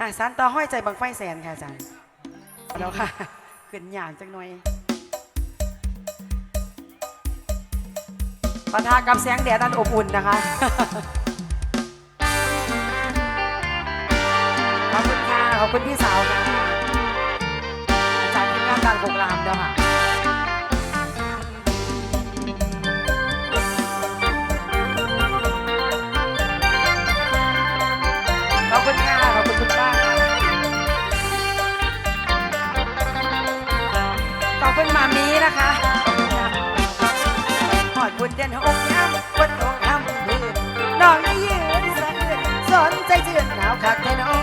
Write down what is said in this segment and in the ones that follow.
อะสารต่อห้อยใจบังไฟแสนค่ะอาจารย์เอาแล้วค่ะขึ้นอย่างจังหน่อยปะทะกับแสงแดดอันอบอุ่นนะคะขอบคุณค่ะขอบคุณพี่สาวค่ะจากทีมงานกางโปรแกรมเด้อค่ะ นะคะหอดบุญเดือนหกย้ำวันตกคำพื้นน้องยืนสะอื้นสนใจเจือนหนาวคักแค่น้อง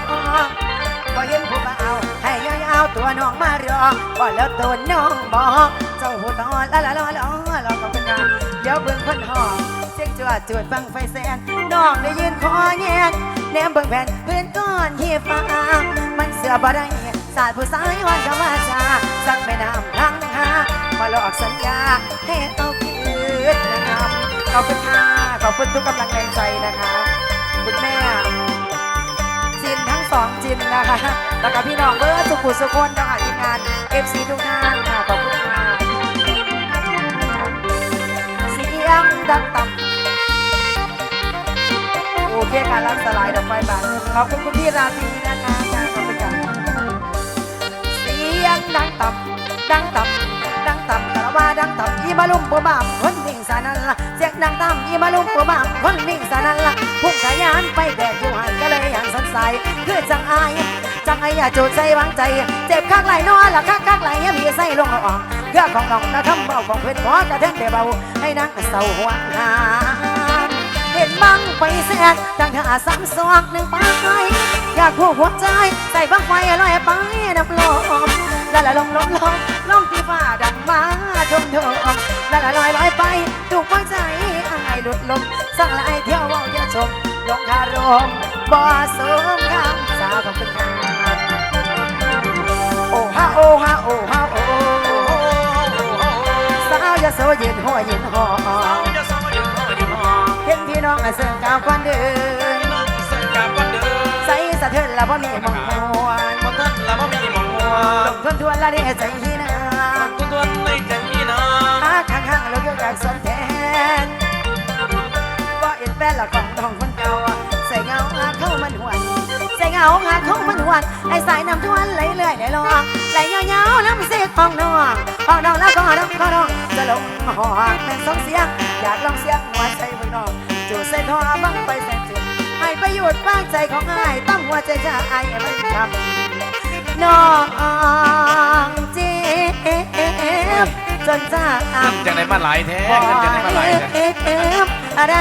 พอเห็นผู้บ่าให้ยาวๆตัวน้องมารอก่อแล้วตัวน้องบอกเจ้าผู้ตอนละละละละละขอบคุณค่ะเดี๋ยวเบิ่งคนหอมเสียงจวดจวดฟังไฟแสนน้องได้ยืนคอแงนแนมเบิ่งแผ่นพื้นก้อนที่ฟ้ามันเสือบ่ได้สาดผู้สายวันกับว่าชาสักแม่น้ำทั้ง มาหลอกสัญญาให้เอาคืนนะครับขอบคุณค่ะขอบคุณทุกกำลังแรงใจนะคะคุณแม่จินทั้งสองจินนะคะแล้วก็พี่น้องเบอร์สุขุสุคนนะคะทีมงาน FC ทุกท่านค่ะขอบคุณค่ะเสียงดังต่ำโอเคค่ะรับสลายดอกไฟบานขอบคุณคุณพี่ราตรีนะคะ ดังต่ำอีมาลุมปัวบ่ามคนวิ่งสานันละเสียงดังต่ำอีมาลุมปัวบ่ามคนวิ่งสานันละพุ่งขยานไปแดดอยู่หันก็เลยอย่างสนใสคือจังอายจังไอ้อย่าโจดใจวางใจ เจ็บข้างไหลนอละข้างข้างไหลเนี่ยพี่ใส่ลงเอาออกเครื่องของน้องนะทำเบาของเพื่อนหมอกระเทนเบาให้นั่งเศร้าห่วงหาเห็นบังไฟแสนดังถ้าสามซอกหนึ่งไปอยากผูกหัวใจใส่บังไฟลอยไปนับลมละละลมลมลมลมที่ฟ้าดังมา ทมเทมละละลอยลอยไปถูกหัวใจอายหลุดลมสั่งละไอเที่ยวว่าวเที่ยวชมลงคารมบ่สมคำสาวขอบคุณค่ะโอ้ฮาโอ้ฮาโอ้ฮาโอ้สาวยาโสยืนหัวเยืนหอเห็นพี่น้องเสื่อกาวควันเดินใส่สะเทือนล้วบ่มีมองมวนลงทุนทวนละเด้ใจที่นาหาข้าง ข้างๆแล้วยกอยากสนแทนบ่เอ็นแฟนละของทองคนเก่าใส่เงาหาเข้ามันหวนใส่เงาหาเข้ามันหวนไอ้สายน้ำทวนไหลเรื่อยไหลลองไหลยาวๆน้ำเสียของน้องของน้องแล้วก็น้องก็น้องจะลงหอกแม่งสองเสียงอยากลองเสียงหัวใจเบิ่งนองจูดใส่ท่อบังไปแสนจุดให้ประโยชน์บ้างใจของอ้ายตั้งหัวใจจะอายมันทำน้องเจ็บ จนจะอำจังได้มาหลายแท้บ่เงินจังได้มาหลายแท้เจ็บอะไร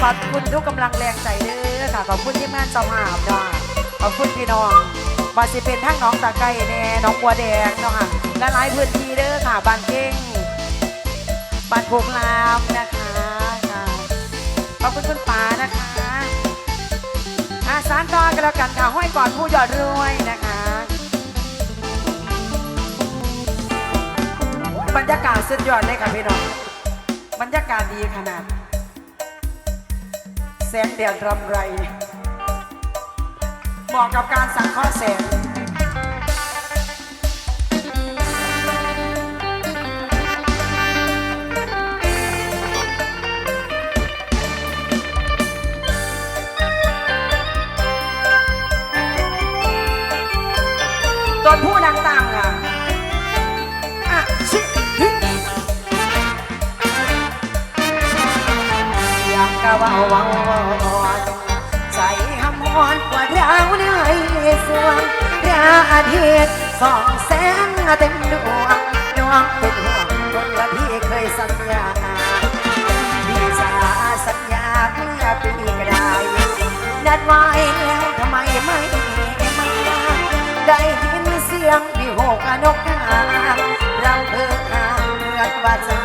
ขอบคุณทุกกำลังแรงใจเด้อค่ะขอบคุณที่แม่เจ้าหาบดาขอบคุณพี่น้องบาสิเป็นทั้งน้องตะไก่แน่น้องบัวแดงเนาะค่ะและหลายพื้นที่เด้อค่ะบานเก่งบานโพงลามนะคะค่ะขอบคุณคุณป๋านะคะอาสารต่อกันแล้วกันค่ะห้อยก่อนผู้ยอดรวยนะคะ บรรยากาศสุดยอดเลยค่ะพี่น้อง บรรยากาศดีขนาด แสงแดดรำไร เหมาะกับการสังเคราะห์แสงตอนผู้นางต่าง อยากกะว่าวังวอนใจหำหอนกว่าดาวในสวงพระอาทิตย์สองแสงเต็มดวงน้องเป็นห่วงคนละที่เคยสัญญาพี่สาสัญญาเมื่อปีกระไดนัดไว้แล้วทำไมไม่มาได้ยินเสียงพี่โหกนกกาเราเพิ่งห่างเมื่อว่าจะ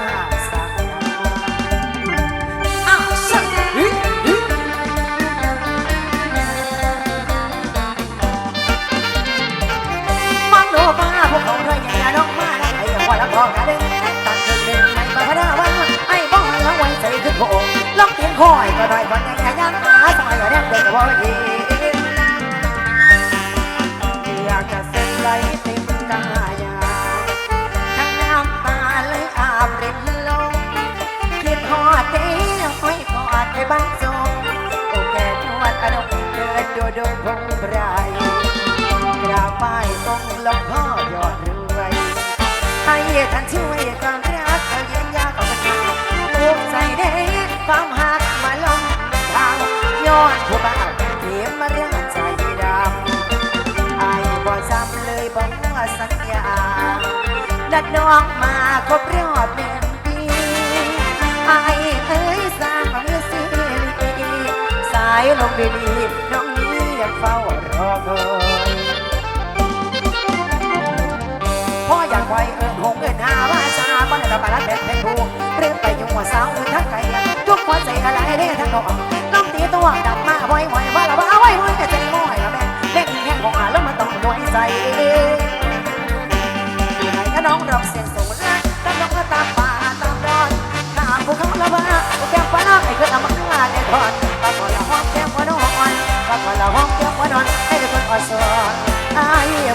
เดินโดดงพงไพรกราบไหว้องค์หลวงพ่อยอดรวยให้ท่านช่วยความรักเขาเย็นยาเอาไปทำปลูกใจเด็กความหักมาลงทางย้อนผู้บ่าวเทียมมาเรื่องใจดำไอ้บ่ซ้ำเลยบอกว่าสัญญาดัดน้องมาครบรอบหนึ่งปีไอ้เอ้ยสร้างความรู้สึกดีสายลมดีๆน้อง นี้ยังเฝ้ารอคอยพ่ออยากไว้เอิญหงเอิญหาว่าชาบ้านเราไปรักแดงแทงผูเรื่องไปยุ่งว่าสาวเอื่นทั้งไกลทุกคนใจอะไรได้ทั้งนอกน้องตีตัวดับมาบ่อยบ่อยว่าเราว่าไว้ไว้แต่ใจม้อยแล้วแม่แม่กินแห้งของอาแล้วมันต้องด้วยใจไหนก็น้องรับเสียงส่งรักตามน้องก็ตามป่าตามดอนตามภูเขาละว่าแก้มฟ้าไอ้เกิดเอามาข้างล่างเนี่ยทอนปากคนละห้องแก้มว่านอนปากคนละห้อง อ่อนสอไอ้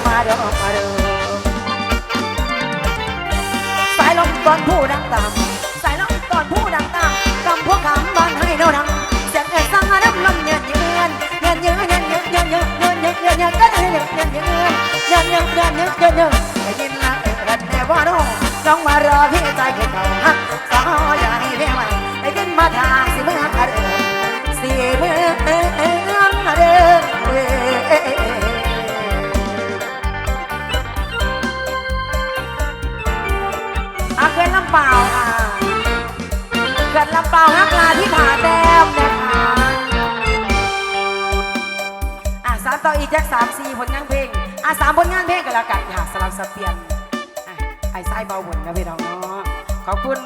มาดอกมาดูสายลมตอนผู้ดังตามสายลมตอนผู้ดังตามกำพวกคำบานให้เราดังเสียงเอ็ดสังน้ำลมเยืนเยือนเยืนเยืนเยืนเยืนเยืนเยืนเยืนเยืนเยืนเยืนก็เยืนเยืนเยืนเยืนเยืนเยืนเยืนเยืนเยืนเยืนเยืนได้ยินละเอ็ดแน่ว่าน้องน้องมารอพี่ ต่ออีกแจ็คสามสี่ผลงานเพลงอะสามผลงานเพลงกันแล้วกันค่ะสลับสับเปลี่ยนอะไอ้ไส้เบาบุญนะพี่น้องเนาะขอบคุณ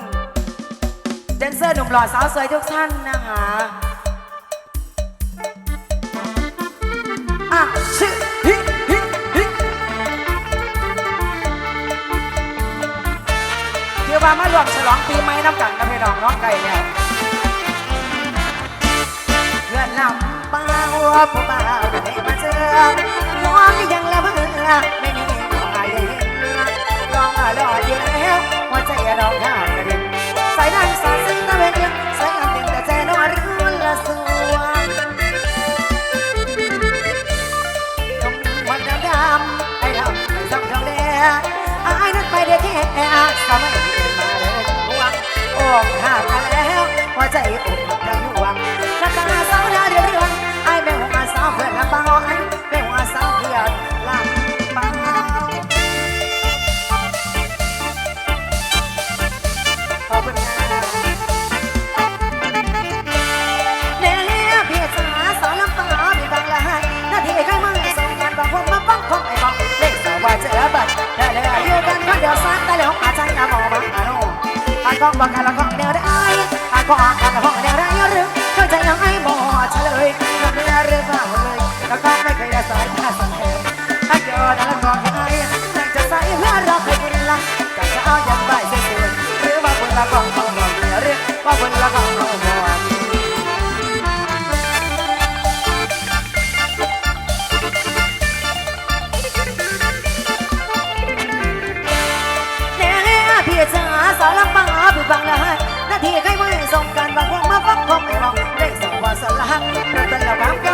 แดนเซอร์หนุ่มหล่อสาวสวยทุกท่านนะคะอะชื่อฮิฮิฮิเดี๋ยวมามาร่วมฉลองปีใหม่น้ำกันกับพี่น้องน้องไก่แล้วเพื่อนลำ เปล่าผู้บ่าวได้มาเจอมองยังละเบื่อไม่มีใครเห็นลองร่อยอยู่แล้วหัวใจร้องข้ากระดิ่งใส่ดันสอดซึ้งตะเวนยังใส่อันหนึ่งแต่ใจนอนรู้ละสวงตรงวันดำดำไอ้ดำไม่ซ้ำทองแดงไอ้นั้นไปได้แค่สมัยเดินมาเดินห่วงอกหักแล้วหัวใจอกหักทั้ง สายตาสังเกตถ้าเจอแล้วก็ยังไงยังจะใส่เพื่อราเคยกินละจะจะเอาอย่างใบเสียส่วนหรือว่าคนละกองเขาบอกเรื่อว่าคนละกองเมียพี่จ๋าสารปังอาพี่ฟังละให้นาที่ใครไม่ส่งกันบางคนมาฟังคงไม่มองได้ส่งว่าสละหักเราเป็นละบางกี่ยวาละ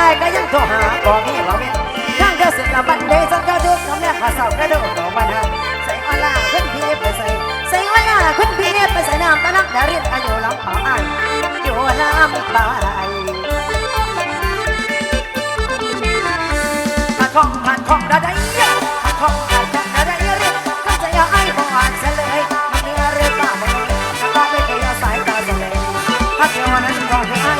อายก็ยังโทรหาบอกพี่บอกเมียทางเดินเสร็จละบันเดย์สังกะดุกน้ำแม่ข้าสาวกระโดดของมันฮะใส่ออนไลน์ขึ้นพีไปใส่ใส่ออนไลน์ขึ้นพีไปใส่น้ำตะนักแต่เรียนอายุลำป่าอายอยู่ลำป่าอายผัดของผัดของได้ได้ผัดของผัดของได้ได้เรียกเข้าใจเอาไอ้บ่อ่านเฉลยมันเนื้อเรื่องป่าเลยน้ำตาไม่เคยสายตาเฉลยถ้าเที่ยวนั้นก็ให้ไอ้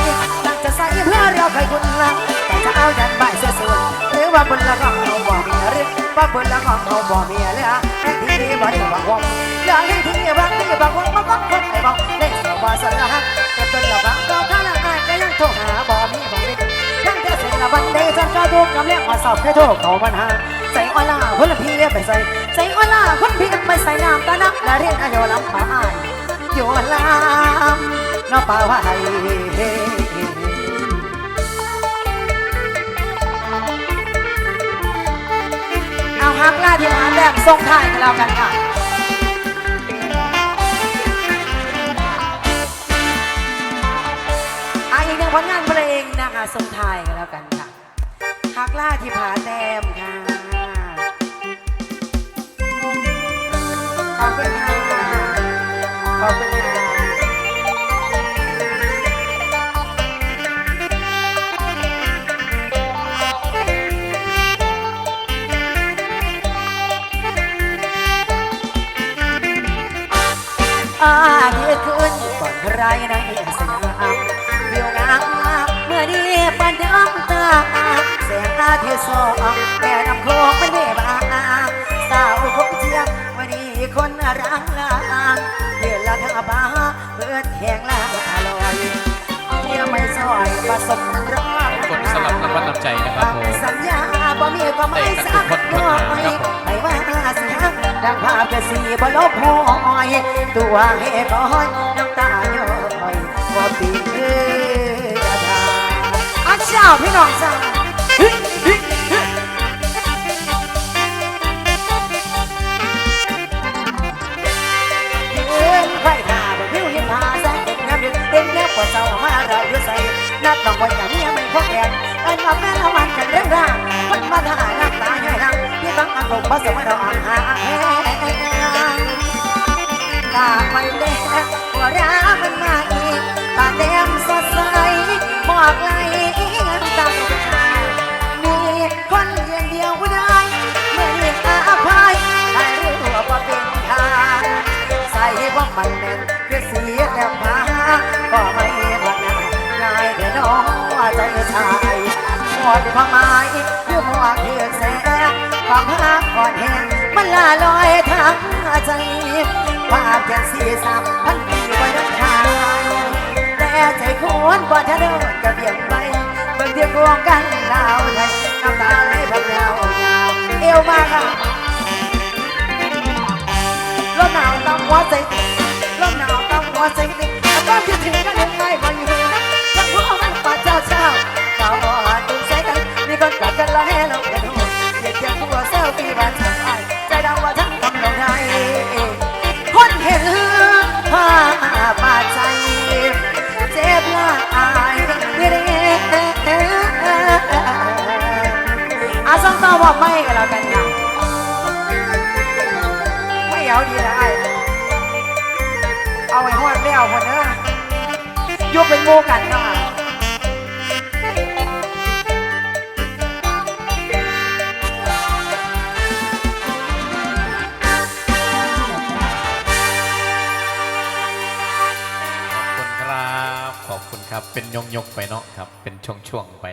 ตั้งจะใส่เพื่อเราเคยคุณละแต่ จะเอายันใบเสียส่วนหรือว่าบนละของเราบ่เมียเรื่องว่าบนละของเราบ่เมียเลยฮะแค่ที่บ่ได้บอกว่าอยาให้ที่บางที่บางวันมาฟังคนไอ้บอกเล่นสบายสละฮักแต่เป็นละบางก็ข้าละอายก็ยังโทรหาบ่มีบ่มีทั้งจะเสร็จละวันเดย์จันก็ดูกำเลี้ยงมาสอบแค่โทรเขามันหาใส่ออล่าคนละพี่ไปใส่ใส่ออล่าคนพี่ไปใส่น้ำตานักและเรียนอายุลำป่าอายอยู่ลำน้อป่าว่าไเอ พักล่าที่มาแบบทรงถ่ายกันแล้วกันค่ะถึงผลงานเพลงนะคะทรงไทยกันแล้วกันค่ะฮักล่าที่ผาแต้มค่ะ แสงอาทิตย์ส่องแม่น้ำโขงมันเบ่บางสาวคงเจียมวันนี้คนรังลางเดือนละท่าบาเพื่อนแหงลาลอยเมียไม่ซอยผสมรอดขอบคุณสำหรับรางวัลนำใจนะครับผมสัญญาบ่มีความหมายสักน้อยไม่ว่าเสียงดังภาพจะสีบ่ลบหอยตัวให้คอยน้ำตาย้อยว่าปีเอ้ยอาทาเช้าพี่น้องจ้า นัดต้องไว้กับเมียไม่พกแอนเอินมาแม่ละวันกันเรื่องราวคนมาถ่ายน้ำตาย่อยลังที่บังอันผมผสมเราอ่างหาแห้งตามันแดงหัวร้ามันมาอีกตาแดงสดใสบอกไหลตามีคนเดียวเดียวได้เมื่อเรียกอาภัยได้รู้ว่าเป็นทางใส่ว่ามันแน่นคือเสียแต่พาก็ไม่ ใจชายหมดความหมายคือหัวเทียนแสงความหักก่อนแห้งมันลาลอยทั้งใจภาพแค่สีสับพันปีไว้ดังทางแต่ใจควรกว่าจะเดินกระเบียงไปเบิ่งเทียบรวงกันลาวไทยน้ำตาไหลพับยาวยาวเอวมากค่ะลมหนาวตามหัวใจติดลมหนาวตามหัวใจติดแต่ความคิดถึง ไม่เอาดีละไอเอาไว้หอดแล้วคนเด้อยกเป็นโมกันเนาะขอบคุณครับขอบคุณครับ เป็นยงยกไปเนาะครับ เป็นช่วงๆไป